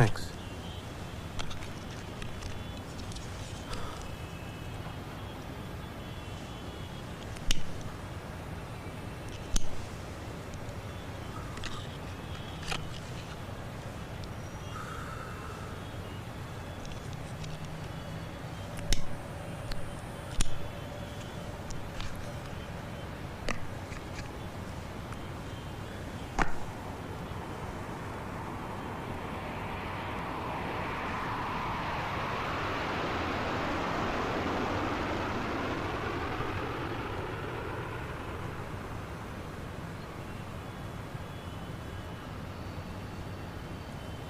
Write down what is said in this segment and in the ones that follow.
Thanks.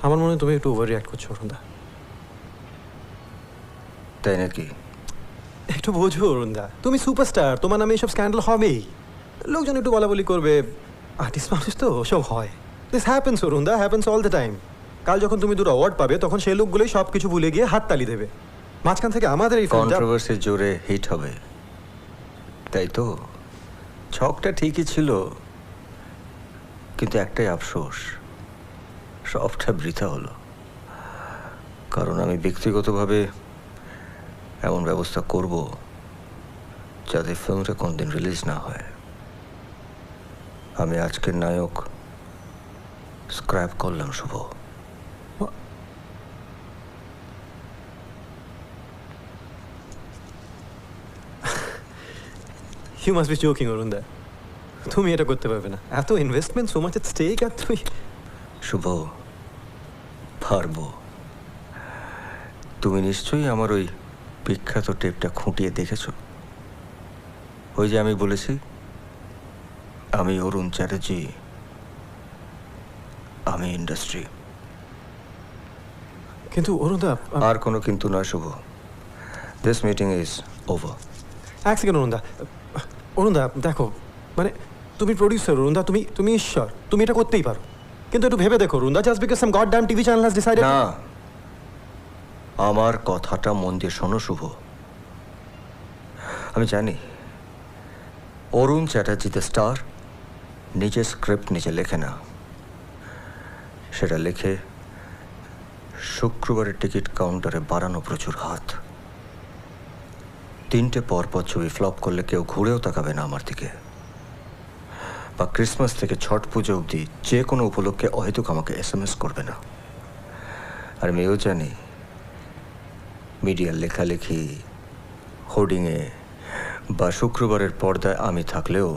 আমার মনে হয় তুমি একটু ওভার রিয়াক্ট করছ অরুণদা। তাই নাকি? একটু বোঝো অরুণদা। তুমি সুপারস্টার তোমার নামে এইসব স্ক্যান্ডাল হবেই। লোকজন একটু বলা বলি করবে আর্টিস্ট মানুষ তো ওসব হয়। দিস হ্যাপেন্স অরুণদা হ্যাপেন্স অল দ্য টাইম কাল যখন তুমি দুটো অ্যাওয়ার্ড পাবে তখন সেই লোকগুলোই সব কিছু ভুলে গিয়ে হাততালি দেবে। মাঝখান থেকে আমাদের এই ফিল্মটা কন্ট্রোভার্সির জোরে হিট হবে। তাই তো? ছকটা ঠিকই ছিল কিন্তু একটাই আফসোস। সবটা বৃথা হলো। কারণ আমি ব্যক্তিগতভাবে এমন ব্যবস্থা করব যাতে ফিল্মটা কোনদিন রিলিজ না হয়। আমি আজকের নায়ক স্ক্র্যাপ করলাম Shubho. You must be joking অরুণদা তুমি এটা করতে পারবে না। এত investment so much at stake আর তুমি শুভ পারব। তুমি নিশ্চয়ই আমার ওই বিখ্যাত টেপটা খুঁটিয়ে দেখেছ? ওই যে আমি বলেছি আমি অরুণ চ্যাটার্জি আমি ইন্ডাস্ট্রি। কিন্তু অরুণদা আর কোনো কিন্তু নয় Shubho. This meeting is over এক সেকেন্ড অরুণদা অরুণদা দেখো মানে তুমি প্রডিউসার অরুণদা তুমি তুমি ঈশ্বর তুমি এটা করতেই পারো। কিন্তু একটু ভেবে দেখো অরুণদা just because some god damn TV channel has decided না। আমার কথাটা মন দিয়ে শোনো, শুভ। আমি জানি, অরুণ চ্যাটার্জি দ্য স্টার নিজের স্ক্রিপ্ট নিজে লেখে না। সেটা লেখে শুক্রবারের টিকিট কাউন্টারে বাড়ানো প্রচুর হাত। তিনটে পর পর ছবি ফ্লপ করলে কেউ ঘুরেও তাকাবে না আমার দিকে। বা ক্রিসমাস থেকে ছট পুজো অবধি যে কোনো উপলক্ষে অহেতুক আমাকে এস এম এস করবে না। আর আমিও জানি, মিডিয়ার লেখালেখি, হোর্ডিংয়ে বা শুক্রবারের পর্দায় আমি থাকলেও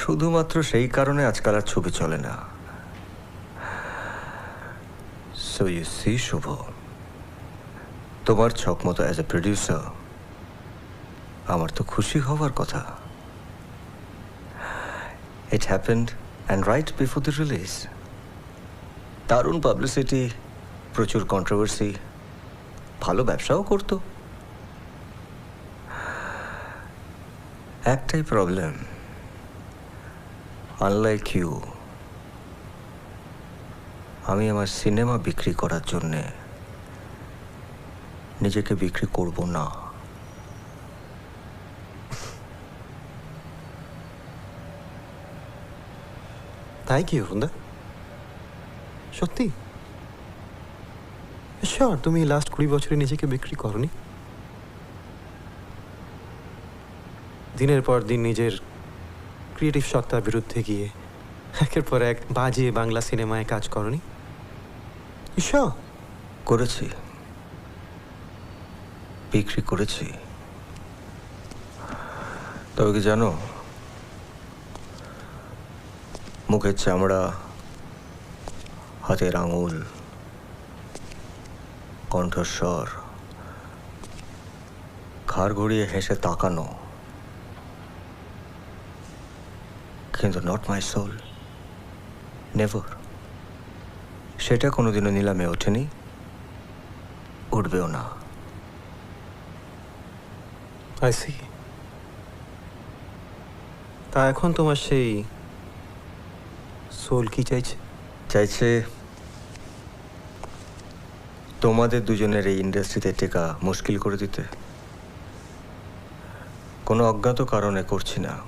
শুধুমাত্র সেই কারণে আজকাল আর ছবি চলে না। সো ইউ সি শুভ, তোমার ছক মতো অ্যাজ এ প্রডিউসার আমার তো খুশি হওয়ার কথা। It happened and right before the release দারুণ পাবলিসিটি প্রচুর কন্ট্রোভার্সি ভালো ব্যবসাও করতো। একটাই প্রবলেম আনলাইক ইউ আমি আমার সিনেমা বিক্রি করার জন্যে নিজেকে বিক্রি করব না। তাই কি অরুণদা সত্যি? শিওর তুমি লাস্ট কুড়ি বছরে নিজেকে বিক্রি করনি। দিনের পর দিন নিজের ক্রিয়েটিভ সত্তার বিরুদ্ধে গিয়ে একের পর এক বাজে বাংলা সিনেমায় কাজ করনি। ঈশ্বর করেছি। বিক্রি করেছি। তবে কি জানো মুখের চামড়া, হাতের আঙুল, কণ্ঠস্বর, ঘাড় ঘুরিয়ে হেসে তাকানো। কিন্তু নট মাই সোল নেভার সেটা কোনোদিনও নিলামে ওঠেনি, উঠবেও না। তা এখন তোমার সেই সোল কি চাইছে? চাইছে তোমাদের দুজনের এই ইন্ডাস্ট্রিতে টেকা মুশকিল করে দিতে। কোনো অজ্ঞাত কারণে করছি না।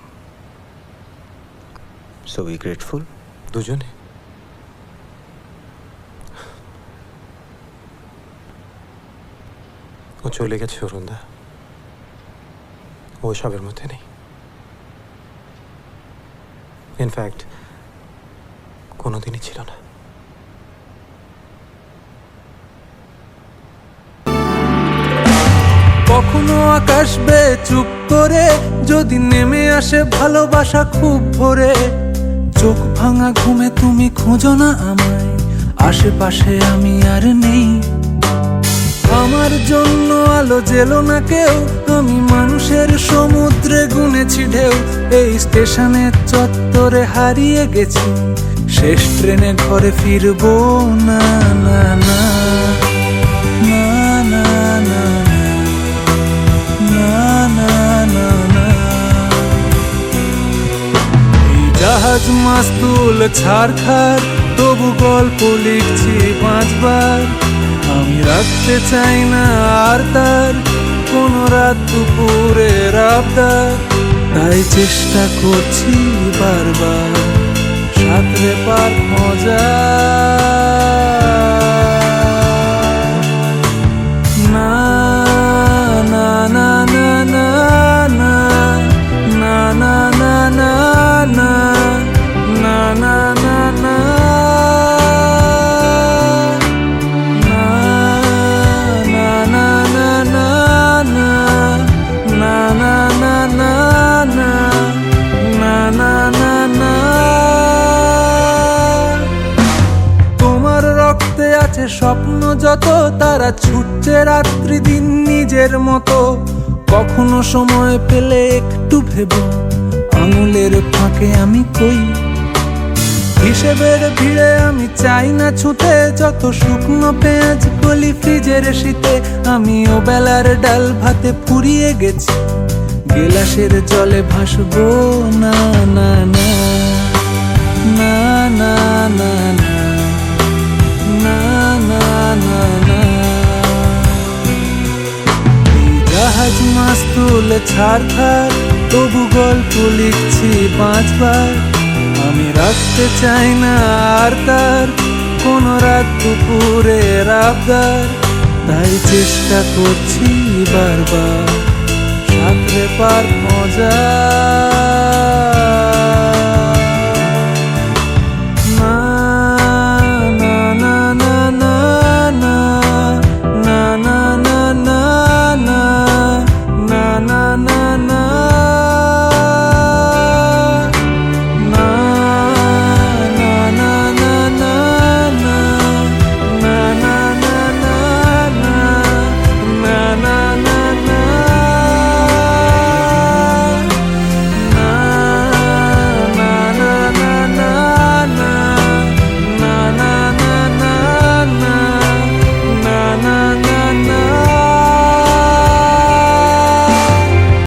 সো বি গ্রেটফুল দুজনে? ও চলে গেছে অরুণদা। ও সবের মধ্যে নেই। ইনফ্যাক্ট কোনোদিনই ছিল না। কখনো আকাশ বে চুপ করে, যদি নেমে আসে ভালোবাসা খুব ভোরে। চোখ ভাঙা ঘুমে তুমি খোঁজো না আমায়, আশেপাশে আমি আর নেই। আমার জন্য আলো জেলো না কেউ, আমি মানুষের সমুদ্রে গুনেছি ঢেউ। এই স্টেশনের চত্বরে হারিয়ে গেছি শেষ ট্রেনে ঘরে ফিরবো, না না না জাহাজ মাস্তুল ছাড়খার তবু গল্প লিখছি পাঁচবার। আমি রাখতে চাই না আর তার, কোন রাত দুপুরে রাবদার তাই চেষ্টা করছি বারবার। সাঁতরে পার মজা। স্বপ্ন যত, তারা ছুটছে রাত্রি দিন নিজের মতো। কখনো সময় পেলে একটু ভেবো, আঙুলের ফাঁকে আমি কই। হিসেবের ভিড়ে আমি চাই না ছুটে, যত শুকনো পেঁয়াজ গলি ফ্রিজের শীতে আমি ও বেলার ডাল ভাতে পুড়িয়ে গেছি। গেলাসের জলে ভাসবো, না না না না না না না। জাহাজ মাছ তুলে ছাড় খার তবু গল্প লিখছি পাঁচবার। আমি রাখতে চাই না আর তার, কোন রাত দুপুরের আবদার তাই চেষ্টা করছি বারবার, সাঁতরে পার মজা।